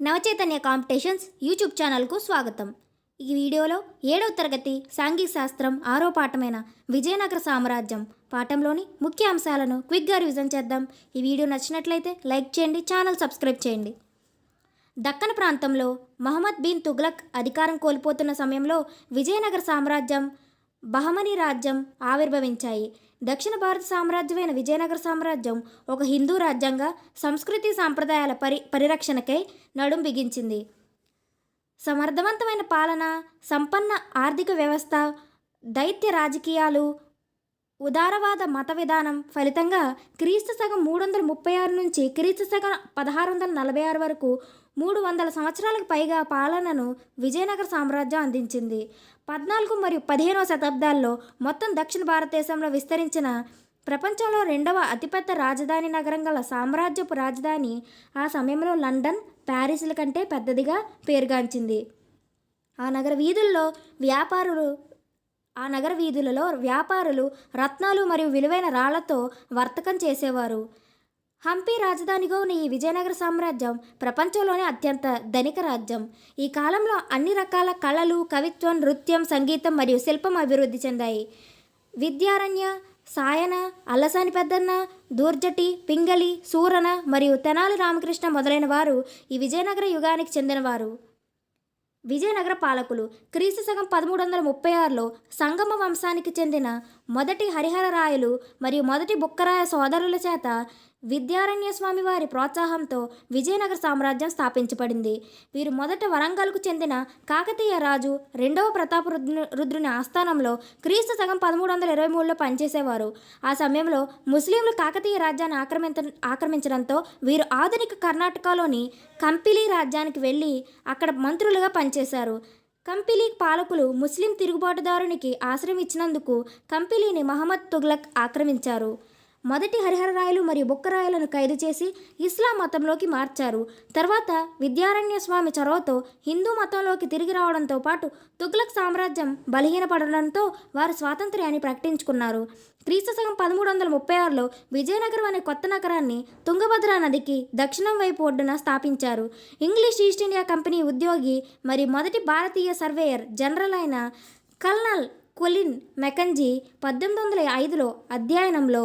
Navachaitanya competitions YouTube ఛానల్కు స్వాగతం. ఈ వీడియోలో ఏడవ తరగతి సాంఘిక శాస్త్రం ఆరో పాఠమైన విజయనగర సామ్రాజ్యం పాఠంలోని ముఖ్య అంశాలను క్విక్గా రివిజన్ చేద్దాం. ఈ వీడియో నచ్చినట్లయితే లైక్ చేయండి ఛానల్ సబ్స్క్రైబ్ చేయండి. దక్కన ప్రాంతంలో మహమ్మద్ బిన్ తుగ్లక్ అధికారం కోల్పోతున్న సమయంలో విజయనగర సామ్రాజ్యం బహమనీ రాజ్యం ఆవిర్భవించాయి. దక్షిణ భారత సామ్రాజ్యమైన విజయనగర సామ్రాజ్యం ఒక హిందూ రాజ్యంగా సంస్కృతి సాంప్రదాయాల పరి పరిరక్షణకై నడుం బిగించింది. సమర్థవంతమైన పాలన సంపన్న ఆర్థిక వ్యవస్థ దైత్య రాజకీయాలు ఉదారవాద మత విధానం ఫలితంగా క్రీస్తు సగం మూడు వందల ముప్పై ఆరు నుంచి క్రీస్తు సగం పదహారు వందల నలభై ఆరు వరకు మూడు వందల సంవత్సరాలకు పైగా పాలనను విజయనగర సామ్రాజ్యం అందించింది. పద్నాలుగు మరియు పదిహేనవ శతాబ్దాల్లో మొత్తం దక్షిణ భారతదేశంలో విస్తరించిన ప్రపంచంలో రెండవ అతిపెద్ద రాజధాని నగరం గల సామ్రాజ్యపు రాజధాని ఆ సమయంలో లండన్ ప్యారిస్ల కంటే పెద్దదిగా పేరుగాంచింది. ఆ నగర వీధుల్లో వ్యాపారులు ఆ నగర వీధులలో వ్యాపారులు రత్నాలు మరియు విలువైన రాళ్ళతో వర్తకం చేసేవారు. హంపి రాజధానిగా ఉన్న ఈ విజయనగర సామ్రాజ్యం ప్రపంచంలోనే అత్యంత ధనిక రాజ్యం. ఈ కాలంలో అన్ని రకాల కళలు కవిత్వం నృత్యం సంగీతం మరియు శిల్పం అభివృద్ధి చెందాయి. విద్యారణ్య సాయన అల్లసాని పెద్దన్న దూర్జటి పింగళి సూరన మరియు తెనాలి రామకృష్ణ మొదలైన వారు ఈ విజయనగర యుగానికి చెందినవారు. విజయనగర పాలకులు క్రీస్తు శకం పదమూడు వందల ముప్పై ఆరులో సంగమ వంశానికి చెందిన మొదటి హరిహరరాయలు మరియు మొదటి బుక్కరాయ సోదరుల చేత విద్యారణ్య స్వామి వారి ప్రోత్సాహంతో విజయనగర సామ్రాజ్యం స్థాపించబడింది. వీరు మొదట వరంగల్కు చెందిన కాకతీయ రాజు రెండవ ప్రతాప రుద్రు రుద్రుని ఆస్థానంలో క్రీస్తు సగం పదమూడు వందల ఇరవై మూడులో పనిచేసేవారు. ఆ సమయంలో ముస్లింలు కాకతీయ రాజ్యాన్ని ఆక్రమించ ఆక్రమించడంతో వీరు ఆధునిక కర్ణాటకలోని కంపిలి రాజ్యానికి వెళ్ళి అక్కడ మంత్రులుగా పనిచేశారు. కంపిలీ పాలకులు ముస్లిం తిరుగుబాటుదారునికి ఆశ్రయం ఇచ్చినందుకు కంపిలీని మహమ్మద్ తుగ్లక్ ఆక్రమించారు. మొదటి హరిహరరాయలు మరియు బుక్కరాయలను ఖైదు చేసి ఇస్లాం మతంలోకి మార్చారు. తర్వాత విద్యారణ్య స్వామి చొరవతో హిందూ మతంలోకి తిరిగి రావడంతో పాటు తుగ్లక్ సామ్రాజ్యం బలహీనపడడంతో వారు స్వాతంత్ర్యాన్ని ప్రకటించుకున్నారు. క్రీస్తు శకం పదమూడు వందల ముప్పై ఆరులో విజయనగరం అనే కొత్త నగరాన్ని తుంగభద్ర నదికి దక్షిణం వైపు ఒడ్డున స్థాపించారు. ఇంగ్లీష్ ఈస్ట్ ఇండియా కంపెనీ ఉద్యోగి మరియు మొదటి భారతీయ సర్వేయర్ జనరల్ అయిన కల్నల్ కొలిన్ మెకంజీ పద్దెనిమిది వందల ఐదులో అధ్యయనంలో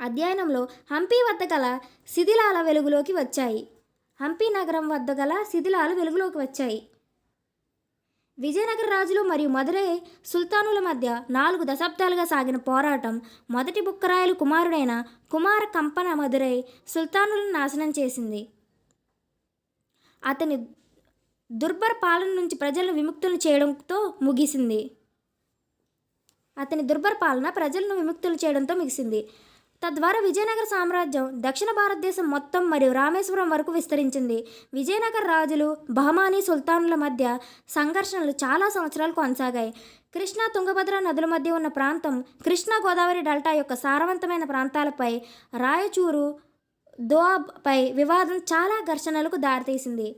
అధ్యయనంలో హంపి వద్ద గల శిథిలాల వెలుగులోకి వచ్చాయి. హంపి నగరం వద్ద గల శిథిలాలు వెలుగులోకి వచ్చాయి. విజయనగర రాజులు మరియు మదురై సుల్తానుల మధ్య నాలుగు దశాబ్దాలుగా సాగిన పోరాటం మొదటి బుక్కరాయలు కుమారుడైన కుమార కంపన మదురై సుల్తానులను నాశనం చేసింది. అతని దుర్భర పాలన నుంచి ప్రజలను విముక్తులు చేయడంతో ముగిసింది. అతని దుర్భర పాలన ప్రజలను విముక్తులు చేయడంతో ముగిసింది. తద్వారా విజయనగర సామ్రాజ్యం దక్షిణ భారతదేశం మొత్తం మరియు రామేశ్వరం వరకు విస్తరించింది. విజయనగర రాజులు బహమానీ సుల్తానుల మధ్య సంఘర్షణలు చాలా సంవత్సరాలు కొనసాగాయి. కృష్ణా తుంగభద్ర నదుల మధ్య ఉన్న ప్రాంతం కృష్ణా గోదావరి డెల్టా యొక్క సారవంతమైన ప్రాంతాలపై రాయచూరు దోబ్పై వివాదం చాలా ఘర్షణలకు దారితీసింది.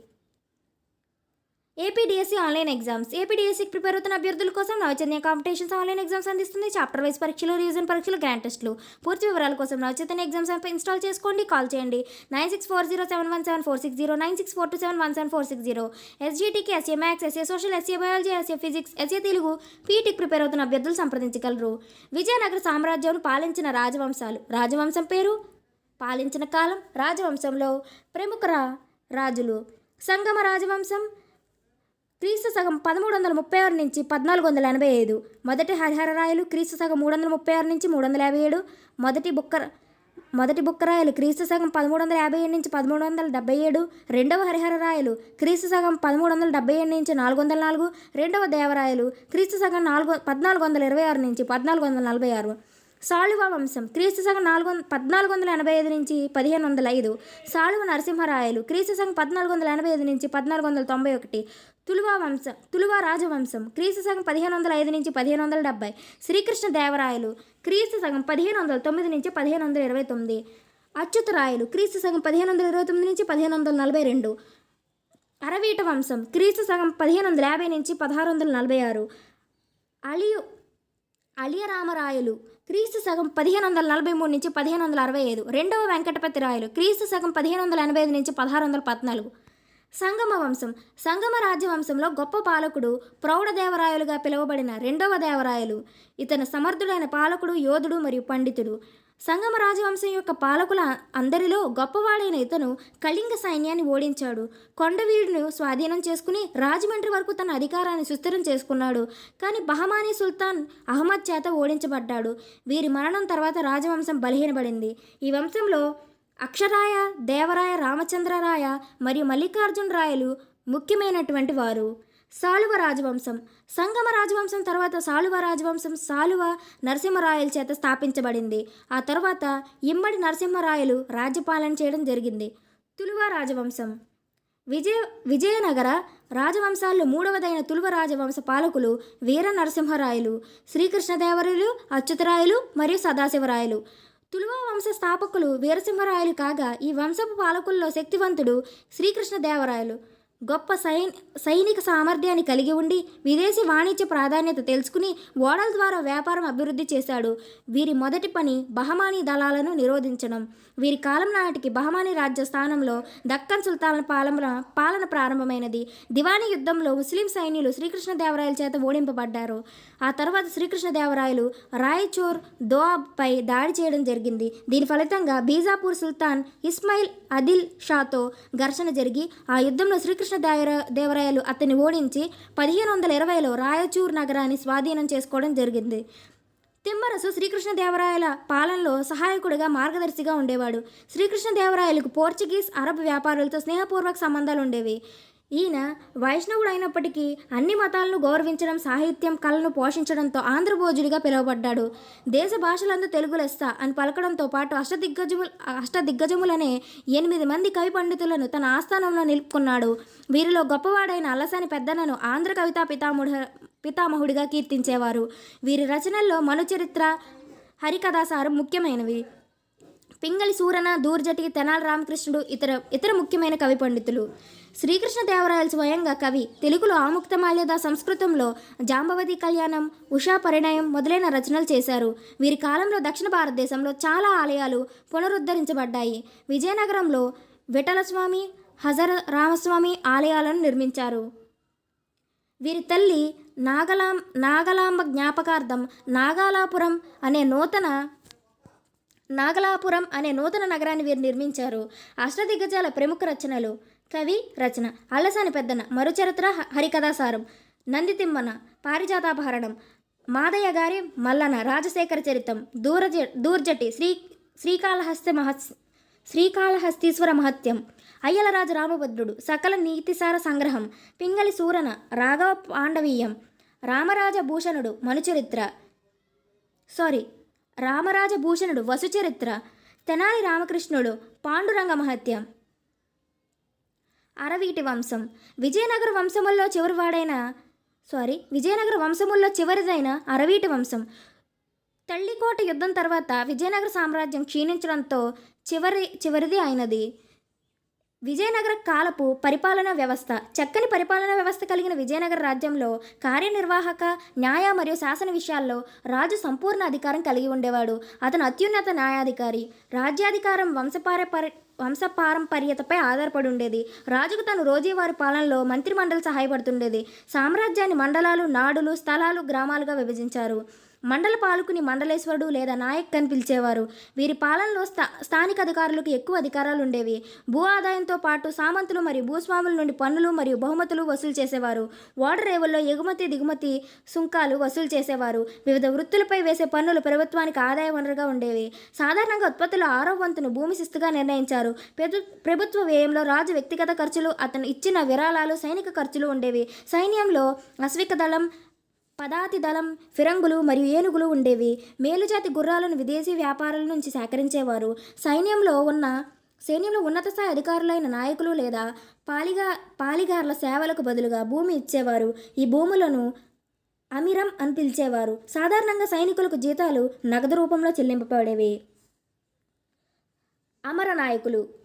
APDSC online exams. ఏపీడీఎస్సీకి ప్రిపేర్ అవుతున్న అభ్యర్థుల కోసం నవచైతన్య కాంపిటీషన్స్ ఆన్లైన్ ఎగ్జామ్స్ అందిస్తుంది. చాప్టర్ వైజ్ పరీక్షలు రీజన్ పరీక్షలు గ్రాండ్ టెస్టులు. పూర్తి వివరాల కోసం నవచైతన్య ఎగ్జామ్స్ యాప్ ఇన్స్టాల్ చేసుకోండి. కాల్ చేయండి. Nine six four zero seven one seven four six zero. Nine six four two seven one seven four six zero. ఎస్జీటీకి SA maths SA social SA biology SA physics SA Telugu పీటీకి prepare అవుతున్న అభ్యర్థులు సంప్రదించగలరు. విజయనగర సామ్రాజ్యం పాలించిన రాజవంశాలు. రాజవంశం పేరు? పాలించిన కాలం రాజవంశంలో ప్రముఖ రా రాజులు. సంగమ రాజవంశం క్రీస్తు సగం పదమూడు వందల ముప్పై ఆరు నుంచి పద్నాలుగు వందల ఎనభై ఐదు. మొదటి హరిహరరాయలు క్రీస్తు సగం మూడు వందల ముప్పై ఆరు నుంచి మూడు వందల యాభై ఏడు. మొదటి బుక్కర మొదటి బుక్కరాయలు క్రీస్తు సగం పదమూడు వందల యాభై ఏడు నుంచి పదమూడు వందల డెబ్బై ఏడు. రెండవ హరిహరరాయలు క్రీస్తు సగం పదమూడు వందల డెబ్బై ఏడు నుంచి నాలుగు వందల నాలుగు. రెండవ దేవరాయలు క్రీస్తు సగం నాలుగు పద్నాలుగు వందల ఇరవై ఆరు నుంచి పద్నాలుగు వందల నలభై ఆరు. సాళువ వంశం. క్రీస్తు సంఘం నాలుగు వంద పద్నాలుగు వందల ఎనభై ఐదు నుంచి పదిహేను వందల ఐదు. సాళువ నరసింహరాయలు క్రీస్తు సంఘం పద్నాలుగు వందల ఎనభై ఐదు నుంచి పద్నాలుగు వందల తొంభై ఒకటి. తులువా వంశం తులువా రాజవంశం క్రీస్తు సంఘం పదిహేను వందల ఐదు నుంచి పదిహేను వందల డెబ్బై. శ్రీకృష్ణ దేవరాయలు క్రీస్తు సంఘం పదిహేను వందల తొమ్మిది నుంచి పదిహేను వందల ఇరవై తొమ్మిది. అచ్యుతరాయలు క్రీస్తు సంఘం పదిహేను వందల ఇరవై తొమ్మిది నుంచి పదిహేను వందల నలభై రెండు. అరవీట వంశం క్రీస్తు సగం పదిహేను వందల యాభై నుంచి పదహారు వందల నలభై ఆరు. అలియు అలియరామరాయలు క్రీస్తు సగం పదిహేను వందల నలభై మూడు నుంచి పదిహేను వందల అరవై ఐదు. రెండవ వెంకటపతి రాయలు క్రీస్తు సగం పదిహేను వందల ఎనభై ఐదు నుంచి పదహారు వందల పద్నాలుగు. సంగమ వంశం సంగమ రాజ్యవంశంలో గొప్ప పాలకుడు ప్రౌఢదేవరాయలుగా పిలువబడిన రెండవ దేవరాయలు. ఇతను సమర్థుడైన పాలకుడు యోధుడు మరియు పండితుడు. సంగమ రాజవంశం యొక్క పాలకుల అందరిలో గొప్పవాడైన ఇతను కళింగ సైన్యాన్ని ఓడించాడు. కొండవీడును స్వాధీనం చేసుకుని రాజమండ్రి వరకు తన అధికారాన్ని సుస్థిరం చేసుకున్నాడు. కానీ బహమానీ సుల్తాన్ అహ్మద్ చేత ఓడించబడ్డాడు. వీరి మరణం తర్వాత రాజవంశం బలహీనపడింది. ఈ వంశంలో అక్షరాయ దేవరాయ రామచంద్రరాయ మరియు మల్లికార్జున రాయలు ముఖ్యమైనటువంటి వారు. సాలువ రాజవంశం. సంగమ రాజవంశం తర్వాత సాలువ రాజవంశం సాలువ నరసింహరాయల చేత స్థాపించబడింది. ఆ తర్వాత ఇమ్మడి నరసింహరాయలు రాజ్యపాలన చేయడం జరిగింది. తులువ రాజవంశం. విజయ విజయనగర రాజవంశాల్లో మూడవదైన తులువ రాజవంశ పాలకులు వీర నరసింహరాయలు శ్రీకృష్ణదేవరాయలు అచ్యుతరాయలు మరియు సదాశివరాయలు. తులువ వంశ స్థాపకులు వీరసింహరాయలు కాగా ఈ వంశపు పాలకుల్లో శక్తివంతుడు శ్రీకృష్ణదేవరాయలు. గొప్ప సైన్ సైనిక సామర్థ్యాన్ని కలిగి ఉండి విదేశీ వాణిజ్య ప్రాధాన్యత తెలుసుకుని ఓడల ద్వారా వ్యాపారం అభివృద్ధి చేశాడు. వీరి మొదటి పని బహమానీ దళాలను నిరోధించడం. వీరి కాలం నాటికి బహమానీ రాజ్య స్థానంలో దక్కన్ సుల్తాన్ పాలన పాలన ప్రారంభమైనది. దివానీ యుద్ధంలో ముస్లిం సైన్యులు శ్రీకృష్ణదేవరాయల చేత ఓడింపబడ్డారు. ఆ తర్వాత శ్రీకృష్ణదేవరాయలు రాయచోర్ దోఆబ్పై దాడి చేయడం జరిగింది. దీని ఫలితంగా బీజాపూర్ సుల్తాన్ ఇస్మాయిల్ అదిల్ షాతో ఘర్షణ జరిగి ఆ యుద్ధంలో శ్రీకృష్ణ శ్రీకృష్ణ దేవరాయలు అతన్ని ఓడించి పదిహేను వందల ఇరవైలో రాయచూర్ నగరాన్ని స్వాధీనం చేసుకోవడం జరిగింది. తిమ్మరసు శ్రీకృష్ణదేవరాయల పాలనలో సహాయకుడిగా మార్గదర్శిగా ఉండేవాడు. శ్రీకృష్ణదేవరాయలకు పోర్చుగీస్ అరబ్ వ్యాపారులతో స్నేహపూర్వక సంబంధాలు ఉండేవి ఈయన వైష్ణవుడు అయినప్పటికీ అన్ని మతాలను గౌరవించడం సాహిత్యం కళను పోషించడంతో ఆంధ్రభోజుడిగా పిలువబడ్డాడు. దేశ భాషలందు తెలుగు లెస్స అని పలకడంతో పాటు అష్టదిగ్గజములు అష్టదిగ్గజములనే ఎనిమిది మంది కవి పండితులను తన ఆస్థానంలో నిలుపుకున్నాడు. వీరిలో గొప్పవాడైన అల్లసాని పెద్దనను ఆంధ్ర కవితా పితామహుడు పితామహుడిగా కీర్తించేవారు. వీరి రచనల్లో మనుచరిత్ర హరికథాసారం ముఖ్యమైనవి. పింగళి సూరన దూర్జటి తెనాలి రామకృష్ణుడు ఇతర ఇతర ముఖ్యమైన కవి పండితులు. శ్రీకృష్ణదేవరాయలు స్వయంగా కవి తెలుగులో ఆముక్తమాల్యద సంస్కృతంలో జాంబవతి కళ్యాణం ఉషా పరిణయం మొదలైన రచనలు చేశారు. వీరి కాలంలో దక్షిణ భారతదేశంలో చాలా ఆలయాలు పునరుద్ధరించబడ్డాయి. విజయనగరంలో విఠలస్వామి హజర రామస్వామి ఆలయాలను నిర్మించారు. వీరి తల్లి నాగలాం నాగలాంబ జ్ఞాపకార్థం నాగాలాపురం అనే నూతన నాగలాపురం అనే నూతన నగరాన్ని వీరు నిర్మించారు. అష్టదిగ్గజాల ప్రముఖ రచనలు కవి రచన అల్లసాని పెద్దన మరుచరిత్ర హ- హరికథాసారం నందితిమ్మన పారిజాతాపహరణం మాదయ్య గారి మల్లన రాజశేఖర చరితం దూరజ దూర్జటి శ్రీ శ్రీకాళహస్తి మహస్ శ్రీకాళహస్తీశ్వర మహత్యం అయ్యలరాజు రామభద్రుడు సకల నీతిసార సంగ్రహం పింగళి సూరన రాఘవ పాండవీయం రామరాజ భూషణుడు మనుచరిత్ర సారీ రామరాజభూషణుడు వసుచరిత్ర తెనాలి రామకృష్ణుడు పాండురంగ మహత్యం. అరవీటి వంశం. విజయనగర వంశముల్లో చివరివాడైన సారీ విజయనగర వంశముల్లో చివరిదైన అరవీటి వంశం. తల్లికోట యుద్ధం తర్వాత విజయనగర సామ్రాజ్యం క్షీణించడంతో చివరి చివరిది అయినది. విజయనగర కాలపు పరిపాలనా వ్యవస్థ చక్కని పరిపాలనా వ్యవస్థ కలిగిన విజయనగర రాజ్యంలో కార్యనిర్వాహక న్యాయ మరియు శాసన విషయాల్లో రాజు సంపూర్ణ అధికారం కలిగి ఉండేవాడు. అతను అత్యున్నత న్యాయాధికారి. రాజ్యాధికారం వంశపారపర వంశపారంపర్యతపై ఆధారపడి ఉండేది. రాజుకు తను రోజువారి పాలనలో మంత్రిమండలి సహాయపడుతుండేది. సామ్రాజ్యాన్ని మండలాలు నాడులు స్థలాలు గ్రామాలుగా విభజించారు. మండల పాలకుని మండలేశ్వరుడు లేదా నాయక్ అని పిలిచేవారు. వీరి పాలనలో స్థా స్థానిక అధికారులకు ఎక్కువ అధికారాలు ఉండేవి. భూ ఆదాయంతో పాటు సామంతులు మరియు భూస్వాముల నుండి పన్నులు మరియు బహుమతులు వసూలు చేసేవారు. ఓడర్ రేవుల్లో ఎగుమతి దిగుమతి సుంకాలు వసూలు చేసేవారు. వివిధ వృత్తులపై వేసే పన్నులు ప్రభుత్వానికి ఆదాయ వనరుగా ఉండేవి. సాధారణంగా ఉత్పత్తుల ఆరో వంతును భూమి శిస్తుగా నిర్ణయించారు. ప్రభుత్వ వ్యయంలో రాజు వ్యక్తిగత ఖర్చులు అతను ఇచ్చిన విరాళాలు సైనిక ఖర్చులు ఉండేవి. సైన్యంలో అశ్విక దళం పదాతి దళం ఫిరంగులు మరియు ఏనుగులు ఉండేవి. మేలుజాతి గుర్రాలను విదేశీ వ్యాపారుల నుంచి సేకరించేవారు. సైన్యంలో ఉన్న సైన్యంలో ఉన్నత స్థాయి అధికారులైన నాయకులు లేదా పాలిగా పాలిగార్ల సేవలకు బదులుగా భూమి ఇచ్చేవారు. ఈ భూములను అమిరం అని పిలిచేవారు. సాధారణంగా సైనికులకు జీతాలు నగదు రూపంలో చెల్లింపబడేవి. అమర నాయకులు.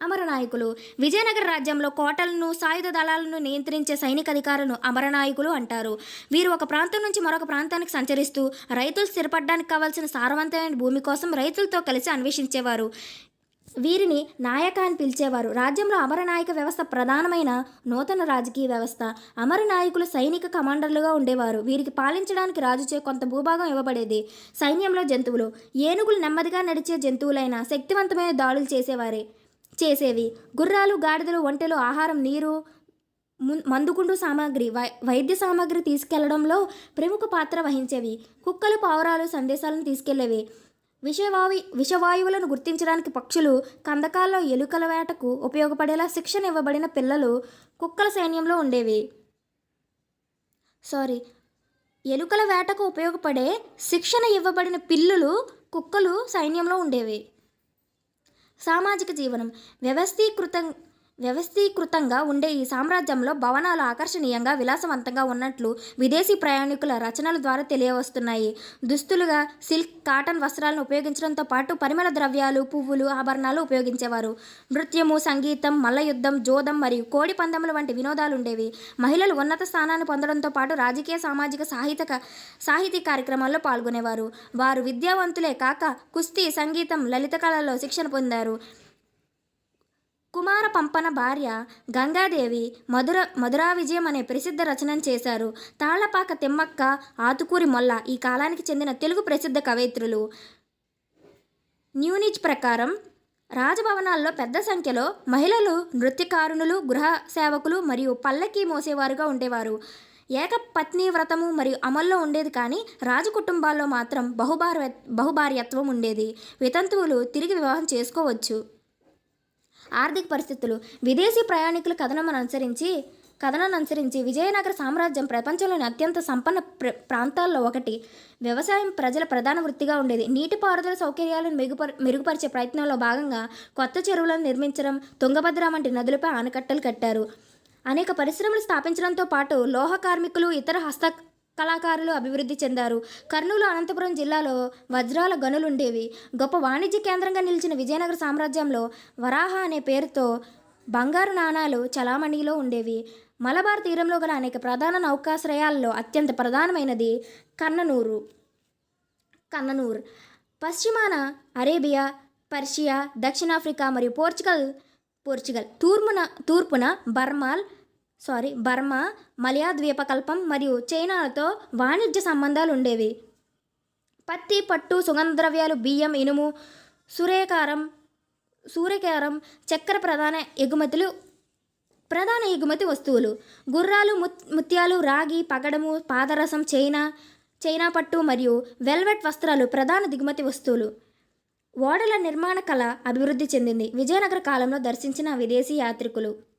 అమరనాయకులు. విజయనగర రాజ్యంలో కోటలను సాయుధ దళాలను నియంత్రించే సైనిక అధికారులను అమరనాయకులు అంటారు. వీరు ఒక ప్రాంతం నుంచి మరొక ప్రాంతానికి సంచరిస్తూ రైతులు స్థిరపడడానికి కావాల్సిన సారవంతమైన భూమి కోసం రైతులతో కలిసి అన్వేషించేవారు. వీరిని నాయక అని పిలిచేవారు. రాజ్యంలో అమరనాయక వ్యవస్థ ప్రధానమైన నూతన రాజకీయ వ్యవస్థ. అమర నాయకులు సైనిక కమాండర్లుగా ఉండేవారు. వీరికి పాలించడానికి రాజుచే కొంత భూభాగం ఇవ్వబడేది. సైన్యంలో జంతువులు. ఏనుగులు నెమ్మదిగా నడిచే జంతువులైన శక్తివంతమైన దాడులు చేసేవారే. చేసేవి. గుర్రాలు గాడిదలు ఒంటెలు ఆహారం నీరు ము- మందుకుండు సామాగ్రి వై వైద్య సామాగ్రి తీసుకెళ్ళడంలో ప్రముఖ పాత్ర వహించేవి. కుక్కలు పావురాలు సందేశాలను తీసుకెళ్ళేవి. విషవాయు విషవాయువులను గుర్తించడానికి పక్షులు కందకాల్లో ఎలుకల వేటకు ఉపయోగపడేలా శిక్షణ ఇవ్వబడిన పిల్లలు కుక్కల సైన్యంలో ఉండేవి. సారీ ఎలుకల వేటకు ఉపయోగపడే శిక్షణ ఇవ్వబడిన పిల్లులు కుక్కలు సైన్యంలో ఉండేవి. సామాజిక జీవనం వ్యవస్థీకృతం వ్యవస్థీకృతంగా ఉండే ఈ సామ్రాజ్యంలో భవనాలు ఆకర్షణీయంగా విలాసవంతంగా ఉన్నట్లు విదేశీ ప్రయాణికుల రచనల ద్వారా తెలియవస్తున్నాయి. దుస్తులుగా సిల్క్ కాటన్ వస్త్రాలను ఉపయోగించడంతో పాటు పరిమళ ద్రవ్యాలు పువ్వులు ఆభరణాలు ఉపయోగించేవారు. నృత్యము సంగీతం మల్లయుద్ధం జోదం మరియు కోడి పందెములు వంటి వినోదాలు ఉండేవి. మహిళలు ఉన్నత స్థానాన్ని పొందడంతో పాటు రాజకీయ సామాజిక సాహిత్యక సాహితీ కార్యక్రమాల్లో పాల్గొనేవారు. వారు విద్యావంతులే కాక కుస్తీ సంగీతం లలిత కళల్లో శిక్షణ పొందారు. కుమార పంపన భార్య గంగాదేవి మధుర మధురా విజయం అనే ప్రసిద్ధ రచనను చేశారు. తాళ్ళపాక తిమ్మక్క ఆతుకూరి మొల్ల ఈ కాలానికి చెందిన తెలుగు ప్రసిద్ధ కవయిత్రులు. న్యూనిజ్ ప్రకారం రాజభవనాల్లో పెద్ద సంఖ్యలో మహిళలు నృత్యకారుణులు గృహ సేవకులు మరియు పల్లకి మోసేవారుగా ఉండేవారు. ఏక పత్ని వ్రతము మరియు అమల్లో ఉండేది కానీ రాజు కుటుంబాల్లో మాత్రం బహుభార్య బహుభార్యత్వం ఉండేది. వితంతువులు తిరిగి వివాహం చేసుకోవచ్చు. ఆర్థిక పరిస్థితులు విదేశీ ప్రయాణికుల కథనం అనుసరించి కథనాన్ని అనుసరించి విజయనగర సామ్రాజ్యం ప్రపంచంలోని అత్యంత సంపన్న ప్ర ప్రాంతాల్లో ఒకటి. వ్యవసాయం ప్రజల ప్రధాన వృత్తిగా ఉండేది. నీటిపారుదల సౌకర్యాలను మెరుగుపర మెరుగుపరిచే ప్రయత్నంలో భాగంగా కొత్త చెరువులను నిర్మించడం తుంగభద్ర వంటి నదులపై ఆనకట్టలు కట్టారు. అనేక పరిశ్రమలు స్థాపించడంతో పాటు లోహ కార్మికులు ఇతర హస్త కళాకారులు అభివృద్ధి చెందారు. కర్నూలు అనంతపురం జిల్లాలో వజ్రాల గనులుండేవి. గొప్ప వాణిజ్య కేంద్రంగా నిలిచిన విజయనగర సామ్రాజ్యంలో వరాహ అనే పేరుతో బంగారు నాణాలు చలామణిలో ఉండేవి. మలబార్ తీరంలో గల అనేక ప్రధాన నౌకాశ్రయాల్లో అత్యంత ప్రధానమైనది కన్ననూరు. కన్ననూర్. పశ్చిమాన అరేబియా పర్షియా దక్షిణాఫ్రికా మరియు పోర్చుగల్ పోర్చుగల్ తూర్పున తూర్పున బర్మాల్ సారీ బర్మా మలయా ద్వీపకల్పం మరియు చైనాలతో వాణిజ్య సంబంధాలు ఉండేవి పత్తి పట్టు సుగంధ ద్రవ్యాలు బియ్యం ఇనుము సూర్యకారం సూర్యకారం చక్కెర ప్రధాన ఎగుమతులు ప్రధాన ఎగుమతి వస్తువులు. గుర్రాలు ముత్ ముత్యాలు రాగి పగడము పాదరసం చైనా చైనా పట్టు మరియు వెల్వెట్ వస్త్రాలు ప్రధాన దిగుమతి వస్తువులు. ఓడల నిర్మాణ కళ అభివృద్ధి చెందింది. విజయనగర కాలంలో దర్శించిన విదేశీ యాత్రికులు.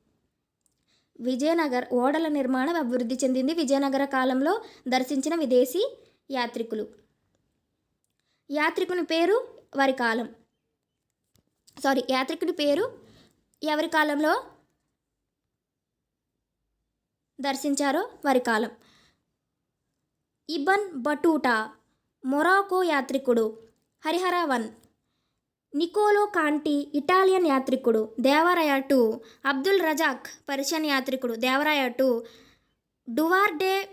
విజయనగర్ ఓడల నిర్మాణం అభివృద్ధి చెందింది. విజయనగర కాలంలో దర్శించిన విదేశీ యాత్రికులు. యాత్రికుని పేరు వారి కాలం. సారీ యాత్రికుని పేరు ఎవరి కాలంలో దర్శించారో వారి కాలం. ఇబన్ బటూటా మొరాకో యాత్రికుడు Harihara one. Niccolo Conti Italian యాత్రికుడు Devaraya two Abdul Razzaq Persian యాత్రికుడు Devaraya two Duarte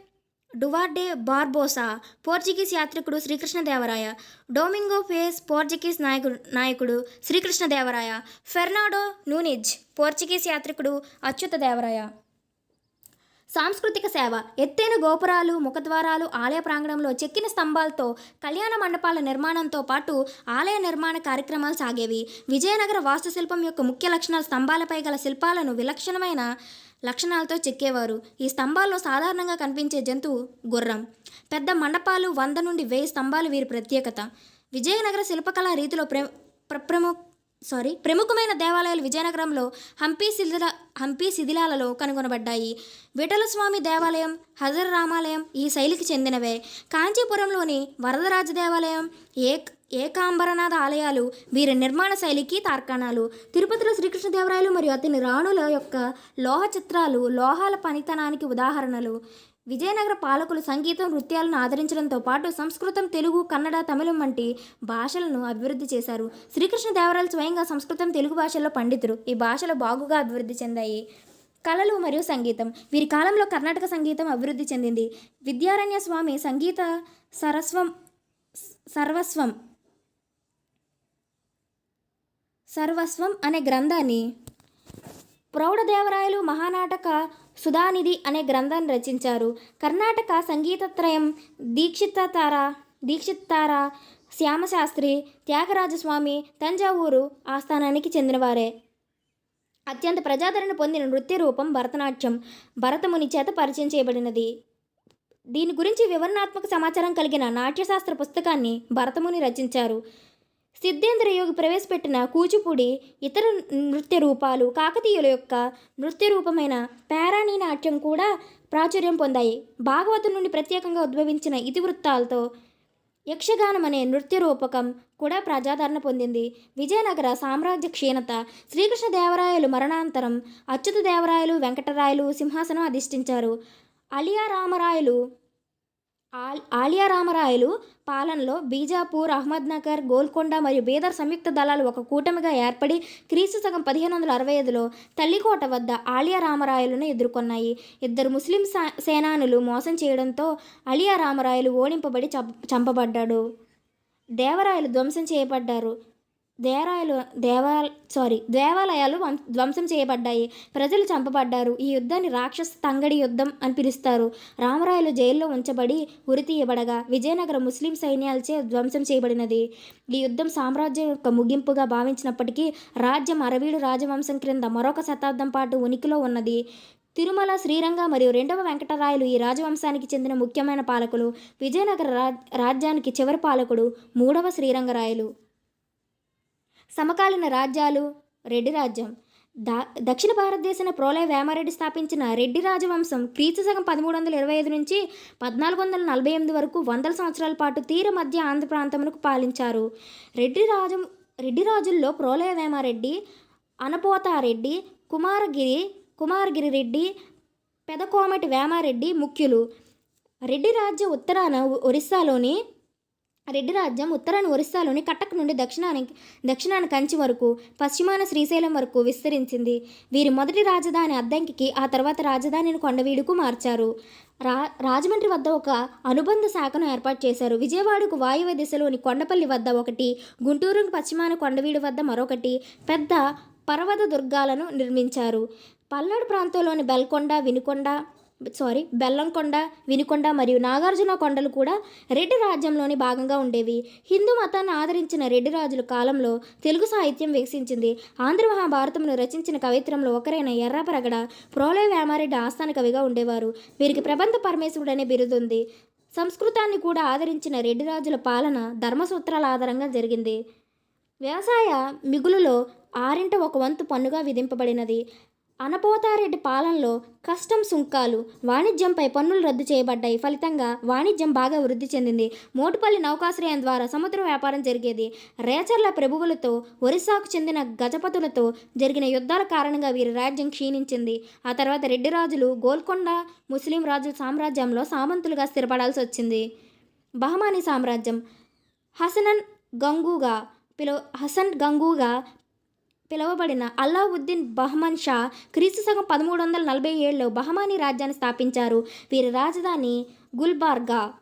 Duarte Barbosa Portuguese యాత్రికుడు Srikrishnadevaraya Domingo Paes Portuguese నాయకుడు నాయకుడు శ్రీకృష్ణదేవరాయ ఫెర్నాడో నూనిజ్ పోర్చుగీస్ యాత్రికుడు అచ్యుత దేవరాయ. సాంస్కృతిక సేవ ఎత్తైన గోపురాలు ముఖద్వారాలు ఆలయ ప్రాంగణంలో చెక్కిన స్తంభాలతో కళ్యాణ మండపాల నిర్మాణంతో పాటు ఆలయ నిర్మాణ కార్యక్రమాలు సాగేవి. విజయనగర వాస్తుశిల్పం యొక్క ముఖ్య లక్షణాలు స్తంభాలపై గల శిల్పాలను విలక్షణమైన లక్షణాలతో చెక్కేవారు. ఈ స్తంభాల్లో సాధారణంగా కనిపించే జంతువు గుర్రం. పెద్ద మండపాలు వంద నుండి వెయ్యి స్తంభాలు వీరి ప్రత్యేకత. విజయనగర శిల్పకళా రీతిలో ప్ర ప్ర- సారీ ప్రముఖమైన దేవాలయాలు విజయనగరంలో హంపి శిథిల హంపి శిథిలాలలో కనుగొనబడ్డాయి. విఠలస్వామి దేవాలయం హజర్ రామాలయం ఈ శైలికి చెందినవే. కాంచీపురంలోని వరదరాజ దేవాలయం ఏక్ ఏకాంబరనాథ ఆలయాలు వీరి నిర్మాణ శైలికి తార్కాణాలు. తిరుపతిలో శ్రీకృష్ణదేవరాయలు మరియు అతని రాణుల యొక్క లోహ చిత్రాలు లోహాల పనితనానికి ఉదాహరణలు. విజయనగర పాలకులు సంగీతం నృత్యాలను ఆదరించడంతో పాటు సంస్కృతం తెలుగు కన్నడ తమిళం వంటి భాషలను అభివృద్ధి చేశారు. శ్రీకృష్ణదేవరాయలు స్వయంగా సంస్కృతం తెలుగు భాషల్లో పండితులు. ఈ భాషలు బాగుగా అభివృద్ధి చెందాయి. కళలు మరియు సంగీతం. వీరి కాలంలో కర్ణాటక సంగీతం అభివృద్ధి చెందింది. విద్యారణ్య స్వామి సంగీత సరస్వం సర్వస్వం సర్వస్వం అనే గ్రంథాన్ని ప్రౌఢదేవరాయలు మహానాటక సుధానిధి అనే గ్రంథాన్ని రచించారు. కర్ణాటక సంగీతత్రయం దీక్షితార దీక్షితార శ్యామశాస్త్రి త్యాగరాజస్వామి తంజావూరు ఆస్థానానికి చెందినవారే. అత్యంత ప్రజాదరణ పొందిన నృత్య రూపం భరతనాట్యం భరతముని చేత పరిచయం చేయబడినది. దీని గురించి వివరణాత్మక సమాచారం కలిగిన నాట్యశాస్త్ర పుస్తకాన్ని భరతముని రచించారు. సిద్ధేంద్ర యోగి ప్రవేశపెట్టిన కూచిపూడి ఇతర నృత్య రూపాలు కాకతీయుల యొక్క నృత్య రూపమైన పేరాణి నాట్యం కూడా ప్రాచుర్యం పొందాయి. భాగవతం నుండి ప్రత్యేకంగా ఉద్భవించిన ఇతివృత్తాలతో యక్షగానం అనే నృత్య రూపకం కూడా ప్రజాదరణ పొందింది. విజయనగర సామ్రాజ్య క్షీణత శ్రీకృష్ణదేవరాయలు మరణాంతరం అచ్యుత దేవరాయలు వెంకటరాయలు సింహాసనం అధిష్ఠించారు. అలియా రామరాయలు ఆల్ ఆలియా రామరాయలు పాలనలో బీజాపూర్ అహ్మద్నగర్ గోల్కొండ మరియు బీదర్ సంయుక్త దళాలు ఒక కూటమిగా ఏర్పడి క్రీస్తు సగం పదిహేను వందల అరవై ఐదులో తల్లికోట వద్ద ఆలియా రామరాయలను ఎదుర్కొన్నాయి. ఇద్దరు ముస్లిం సేనానులు మోసం చేయడంతో అలియా రామరాయలు ఓడింపబడి చంప చంపబడ్డాడు. దేవరాయలు ధ్వంసం చేయబడ్డారు. దేవాలయాలు దేవా సారీ దేవాలయాలు వం- ధ్వంసం చేయబడ్డాయి. ప్రజలు చంపబడ్డారు. ఈ యుద్ధాన్ని రాక్షస తంగడి యుద్ధం అని పిలుస్తారు. రామరాయలు జైల్లో ఉంచబడి ఉరితీయబడగా విజయనగర ముస్లిం సైన్యాలచే ధ్వంసం చేయబడినది. ఈ యుద్ధం సామ్రాజ్యం యొక్క ముగింపుగా భావించినప్పటికీ రాజ్యం అరవీడు రాజవంశం క్రింద మరొక శతాబ్దం పాటు ఉనికిలో ఉన్నది. తిరుమల శ్రీరంగ మరియు రెండవ వెంకటరాయలు ఈ రాజవంశానికి చెందిన ముఖ్యమైన పాలకులు. విజయనగర రాజ్ రాజ్యానికి చివరి పాలకుడు మూడవ శ్రీరంగరాయలు. సమకాలీన రాజ్యాలు రెడ్డి రాజ్యం. దా దక్షిణ భారతదేశంలో ప్రోలయ వేమారెడ్డి స్థాపించిన రెడ్డి రాజవంశం క్రీస్తు శకం పదమూడు వందల ఇరవై ఐదు నుంచి పద్నాలుగు వందల నలభై ఎనిమిది వరకు వందల సంవత్సరాల పాటు తీర మధ్య ఆంధ్ర ప్రాంతమునకు పాలించారు. రెడ్డి రాజం రెడ్డి రాజుల్లో ప్రోలయ వేమారెడ్డి అనపోతారెడ్డి కుమారగిరి కుమారగిరి రెడ్డి పెదకోమటి వేమారెడ్డి ముఖ్యులు. రెడ్డి రాజ్య ఉత్తరాన ఒ- ఒరిస్సాలోని రెడ్డి రాజ్యం ఉత్తరాన ఒరిస్సాలోని కటక్ నుండి దక్షిణానికి దక్షిణాన కంచి వరకు పశ్చిమాన శ్రీశైలం వరకు విస్తరించింది. వీరి మొదటి రాజధాని అద్దంకికి ఆ తర్వాత రాజధానిని కొండవీడుకు మార్చారు. రా రాజమండ్రి వద్ద ఒక అనుబంధ శాఖను ఏర్పాటు చేశారు. విజయవాడకు వాయువ్య దిశలోని కొండపల్లి వద్ద ఒకటి గుంటూరుకు పశ్చిమాన కొండవీడు వద్ద మరొకటి పెద్ద పర్వత దుర్గాలను నిర్మించారు. పల్నాడు ప్రాంతంలోని బెల్కొండ వినుకొండ సారీ బెల్లంకొండ వినుకొండ మరియు నాగార్జున కొండలు కూడా రెడ్డి రాజ్యంలోని భాగంగా ఉండేవి. హిందూ మతాన్ని ఆదరించిన రెడ్డి రాజుల కాలంలో తెలుగు సాహిత్యం వికసించింది. ఆంధ్ర మహాభారతమును రచించిన కవిత్రంలో ఒకరైన ఎర్రపరగడ ప్రోలయ వేమారెడ్డి ఆస్థాన కవిగా ఉండేవారు. వీరికి ప్రబంధ పరమేశ్వరుడు అనే బిరుదుంది సంస్కృతాన్ని కూడా ఆదరించిన రెడ్డి రాజుల పాలన ధర్మసూత్రాల ఆధారంగా జరిగింది. వ్యవసాయ మిగులులో ఆరింట ఒక వంతు పన్నుగా విధింపబడినది. అనపోతారెడ్డి పాలనలో కస్టమ్ సుంకాలు వాణిజ్యంపై పన్నులు రద్దు చేయబడ్డాయి. ఫలితంగా వాణిజ్యం బాగా వృద్ధి చెందింది. మోటుపల్లి నౌకాశ్రయం ద్వారా సముద్ర వ్యాపారం జరిగేది. రేచర్ల ప్రభువులతో ఒరిస్సాకు చెందిన గజపతులతో జరిగిన యుద్ధాల కారణంగా వీరి రాజ్యం క్షీణించింది. ఆ తర్వాత రెడ్డి రాజులు గోల్కొండ ముస్లిం రాజుల సామ్రాజ్యంలో సామంతులుగా స్థిరపడాల్సి వచ్చింది. బహమానీ సామ్రాజ్యం హసనన్ గంగూగా పిలు హసన్ గంగూగా పిలువబడిన అల్లావుద్దీన్ బహమన్ షా క్రీస్తు శకం పదమూడు వందల నలభై ఏడులో బహమానీ రాజ్యాన్ని స్థాపించారు. వీరి రాజధాని గుల్బార్గా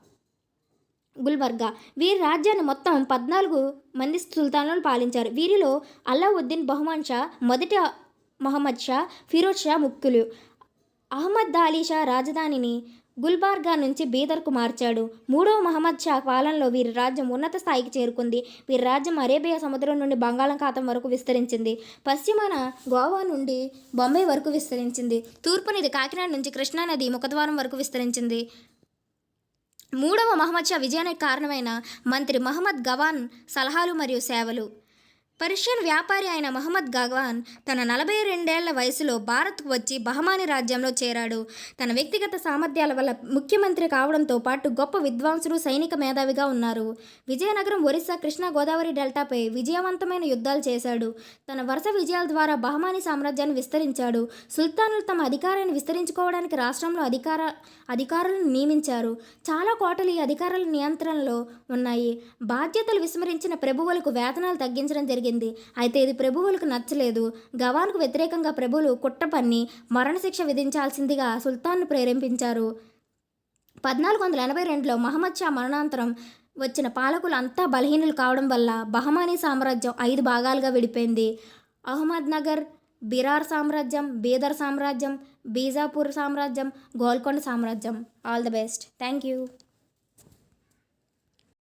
గుల్బర్గా. వీరి రాజ్యాన్ని మొత్తం పద్నాలుగు మంది సుల్తానులు పాలించారు. వీరిలో అల్లావుద్దీన్ బహమాన్ షా మొదటి మహమ్మద్ షా ఫిరోజ్ షా ముఖ్యులు. అహ్మద్ అలీ షా రాజధానిని గుల్బార్గా నుంచి బీదర్కు మార్చాడు. మూడవ మహమ్మద్ షా పాలనలో వీరి రాజ్యం ఉన్నత స్థాయికి చేరుకుంది. వీరి రాజ్యం అరేబియా సముద్రం నుండి బంగాళాఖాతం వరకు విస్తరించింది. పశ్చిమాన గోవా నుండి బొంబాయి వరకు విస్తరించింది. తూర్పునిది కాకినాడ నుంచి కృష్ణానది ముఖద్వారం వరకు విస్తరించింది. మూడవ మహమ్మద్ షా విజయానికి కారణమైన మంత్రి మహమ్మద్ గవాన్ సలహాలు మరియు సేవలు. పర్షియన్ వ్యాపారి అయిన మహమ్మద్ గవాన్ తన నలభై రెండేళ్ళ వయసులో భారత్కు వచ్చి బహమాని రాజ్యంలో చేరాడు. తన వ్యక్తిగత సామర్థ్యాల వల్ల ముఖ్యమంత్రి కావడంతో పాటు గొప్ప విద్వాంసుడు సైనిక మేధావిగా ఉన్నారు. విజయనగరం ఒరిస్సా కృష్ణా గోదావరి డెల్టాపై విజయవంతమైన యుద్ధాలు చేశాడు. తన వరుస విజయాల ద్వారా బహమాని సామ్రాజ్యాన్ని విస్తరించాడు. సుల్తానులు తమ అధికారాన్ని విస్తరించుకోవడానికి రాష్ట్రంలో అధికార అధికారులను నియమించారు. చాలా కోటలు ఈ అధికారుల నియంత్రణలో ఉన్నాయి. బాధ్యతలు విస్మరించిన ప్రభువులకు వేతనాలు తగ్గించడం జరిగింది. జరిగింది. అయితే ఇది ప్రభువులకు నచ్చలేదు. గవాన్కు వ్యతిరేకంగా ప్రభువులు కుట్ర పన్ని మరణశిక్ష విధించాల్సిందిగా సుల్తాన్ను ప్రేరేపించారు. పద్నాలుగు వందల ఎనభై రెండులో మహమ్మద్ షా మరణాంతరం వచ్చిన పాలకులు అంతా బలహీనులు కావడం వల్ల బహమానీ సామ్రాజ్యం ఐదు భాగాలుగా విడిపోయింది. అహ్మద్ నగర్ బిరార్ సామ్రాజ్యం బీదర్ సామ్రాజ్యం బీజాపూర్ సామ్రాజ్యం గోల్కొండ సామ్రాజ్యం. All the best. Thank you.